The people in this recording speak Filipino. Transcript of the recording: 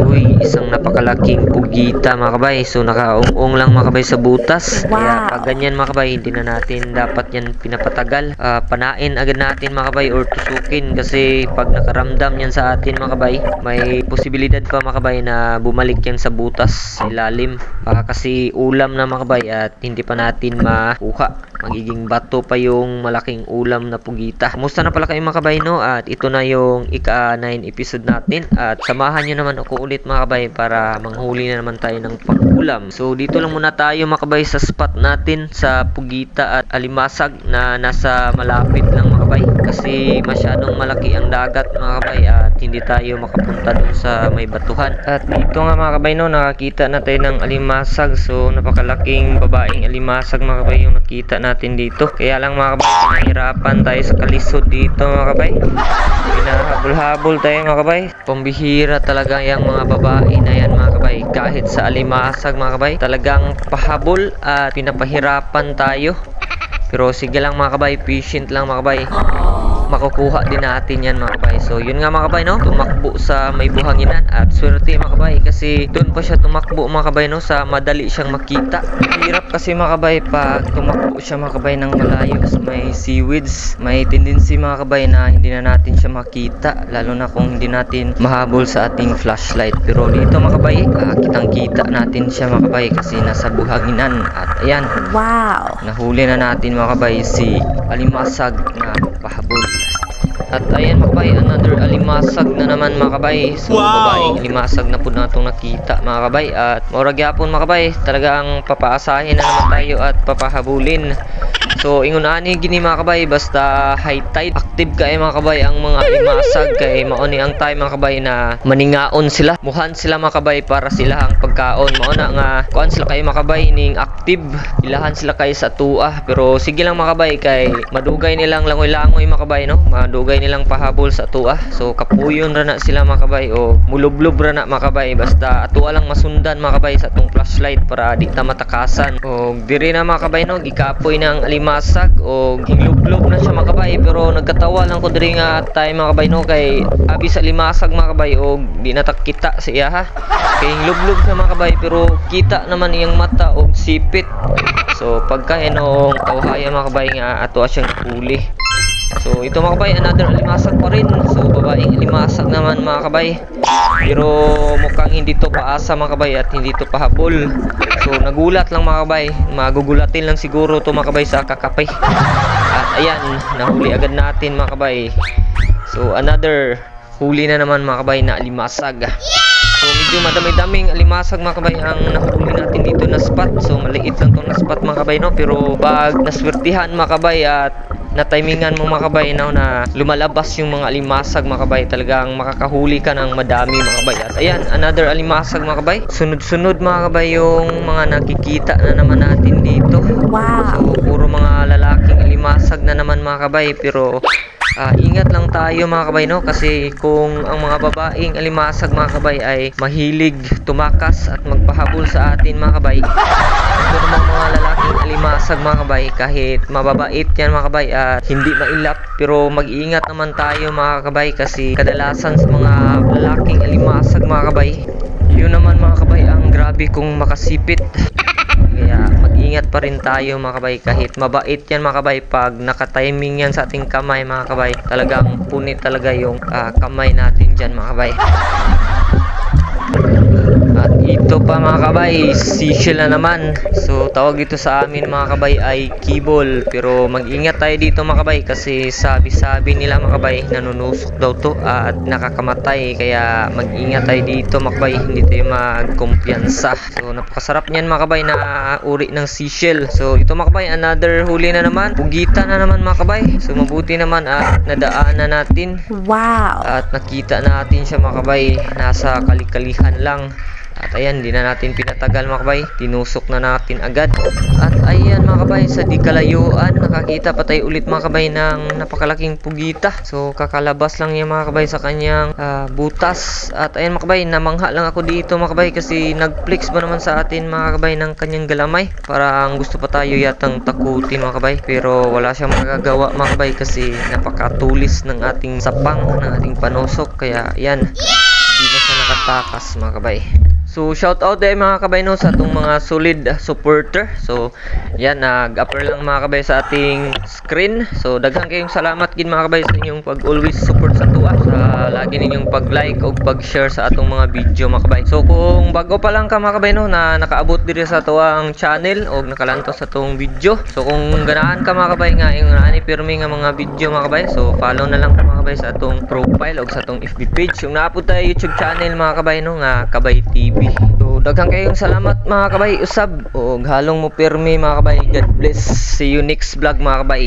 Uy, isang napakalaking pugita mga kabay. So nakaung-ung lang mga kabay sa butas. Kaya Wow. pag ganyan mga kabay, hindi na natin dapat yan pinapatagal. Ah, panain agad natin mga kabay or tusukin kasi pag nakaramdam yan sa atin mga kabay, may posibilidad pa mga kabay na bumalik yan sa butas sa ilalim. Baka kasi ulam na mga kabay at hindi pa natin makuha. Magiging bato pa yung malaking ulam na pugita. Kumusta na pala kayo mga kabay no? At ito na yung ika-9 episode natin. At samahan nyo naman ako ulit mga kabay para manghuli na naman tayo ng pag-ulam. So dito lang muna tayo mga kabay sa spot natin sa pugita at alimasag na nasa malapit lang mga kabay. Kasi masyadong malaki ang dagat mga kabay at hindi tayo makapunta dun sa may batuhan. At dito nga mga kabay no, nakakita na ng alimasag. So napakalaking babaeng alimasag mga kabay yung nakita natin dito. Kaya lang mga kabay, pinahirapan tayo sa kalisod dito mga kabay. Pinahabol-habol tayo mga kabay. Pambihira talaga yung mga babae na yan mga kabay. Kahit sa alimasag mga kabay, talagang pahabol at pinapahirapan tayo. Pero sige lang mga kabay, patient lang mga kabay. Makukuha din natin yan mga kabay. So yun nga mga kabay no, tumakbo sa may buhanginan at swerte mga kabay kasi doon pa siya tumakbo mga kabay no sa madali siyang makita. Hirap kasi mga kabay pag tumakbo siya mga kabay ng malayo sa may seaweeds. May tendency mga kabay na hindi na natin siya makita lalo na kung hindi natin mahabol sa ating flashlight. Pero dito mga kabay, ah, kitang kita natin siya mga kabay kasi nasa buhanginan at ayan, Wow. Nahuli na natin mga kabay si Alimasag na pahabol. At ayan mga kabay, another alimasag na naman mga kabay. So babaeng alimasag na po na itong nakita mga kabay. At maura gyapon mga kabay, talagang papaasahin na naman tayo at papahabulin. So ingon ani gini mga kabay, basta high tide, active kay mga kabay ang mga alimasag kay mauni ang time mga kabay na maningaon sila. Muhan sila mga kabay para sila ang pagkaon. Mauna nga kuan sila kay mga kabay ning active. Ilahan sila kay sa tuah pero sige lang mga kabay kay madugay nilang langoy-langoy mga kabay no. Madugay nilang pahabol sa tuah. So kapuyon ra na sila mga kabay o mulublob ra na mga kabay basta atua lang masundan mga kabay sa tong flashlight para di ta matakasan. O diri na mga kabay no gikapoy ng alimasag o hinglublob na siya mga kabay pero nagkatawa lang ko diri nga tayo mga kabay no kay abi sa limasag mga kabay o di na ta kita siya ha. Kay hinglublob siya mga kabay pero kita naman iyang mata o sipit. So pagka enong tawhaya mga kabay nga ato siyang huli. So ito mga kabay, another alimasag pa rin. So babaeng alimasag naman mga kabay. Pero mukhang hindi to paasa mga kabay at hindi to pahabol. So nagulat lang mga kabay. Magugulatin lang siguro to mga kabay sa kakapay. At ayan, nahuli agad natin mga kabay. So another huli na naman mga kabay na alimasag. So medyo madami-daming alimasag mga kabay ang nahuli natin dito na spot. So maliit lang tong na spot mga kabay no. Pero pag naswertihan mga kabay at na timingan mo mga kabay na lumalabas yung mga alimasag mga kabay talagang makakahuli ka ng madami mga kabay at ayan another alimasag mga kabay sunod-sunod mga kabay yung mga nakikita na naman natin dito. Wow. So, puro mga lalaking alimasag na naman mga kabay pero ah, ingat lang tayo mga kabay no? Kasi kung ang mga babaeng alimasag mga kabay ay mahilig tumakas at magpahabol sa atin mga kabay pero mga, mga lalaking alimasag mga kabay? Kahit mababait yan mga kabay at hindi mailap pero mag-iingat naman tayo mga kabay kasi kadalasan sa mga lalaking alimasag mga kabay yun naman mga kabay ang grabe kung makasipit. Kaya mag-ingat pa rin tayo mga kabay kahit mabait yan mga kabay. Pag nakatiming yan sa ating kamay mga kabay talagang punit talaga yung ah, kamay natin dyan mga kabay ito pa mga kabay, seashell na naman. So tawag ito sa amin mga kabay ay kibol. Pero mag-ingat tayo dito mga kabay kasi sabi-sabi nila mga kabay nanunusok daw to at nakakamatay. Kaya mag-ingat tayo dito mga kabay, hindi tayo magkumpiyansa. So napakasarap niyan mga kabay na uri ng seashell. So ito mga kabay, another huli na naman. Pugita na naman mga kabay. So mabuti naman at nadaanan natin. Wow. At nakita natin siya mga kabay, nasa kalikalihan lang. At ayan, di na natin pinatagal mga kabay. Tinusok na natin agad. At ayan mga kabay, sa di kalayuan, nakakita pa tayo ulit mga kabay ng napakalaking pugita. So kakalabas lang niya mga kabay sa kanyang ah, butas. At ayan mga kabay, namangha lang ako dito mga kabay kasi nag-flex ba naman sa atin mga kabay ng kanyang galamay. Parang gusto pa tayo yatang takutin mga kabay. Pero wala siyang magagawa mga kabay kasi napakatulis ng ating sapang, ng ating panusok. Kaya yan, hindi na siya nakatakas takas mga kabay. So shout out din mga kabay no sa atong mga solid supporter. So yan nag-upper lang mga kabay sa ating screen. So daghan kayong salamat gid mga kabay sa inyong pag always support sa tuwa sa lagi ninyong pag-like o pag-share sa atong mga video mga kabay. So kung bago pa lang ka mga kabay no na nakaabot diri sa tuwa ang channel o nakalanto sa tong video. So kung ganahan ka mga kabay nga yung ani pirmi nga mga video mga kabay. So follow na lang ka mga kabay sa atong profile o sa atong FB page. Yung naapod tayo YouTube channel mga kabay no nga Kabay TV. So daghang kayong salamat mga kabay usab o halong mo pirmi mga kabay. God bless. See you next vlog mga kabay.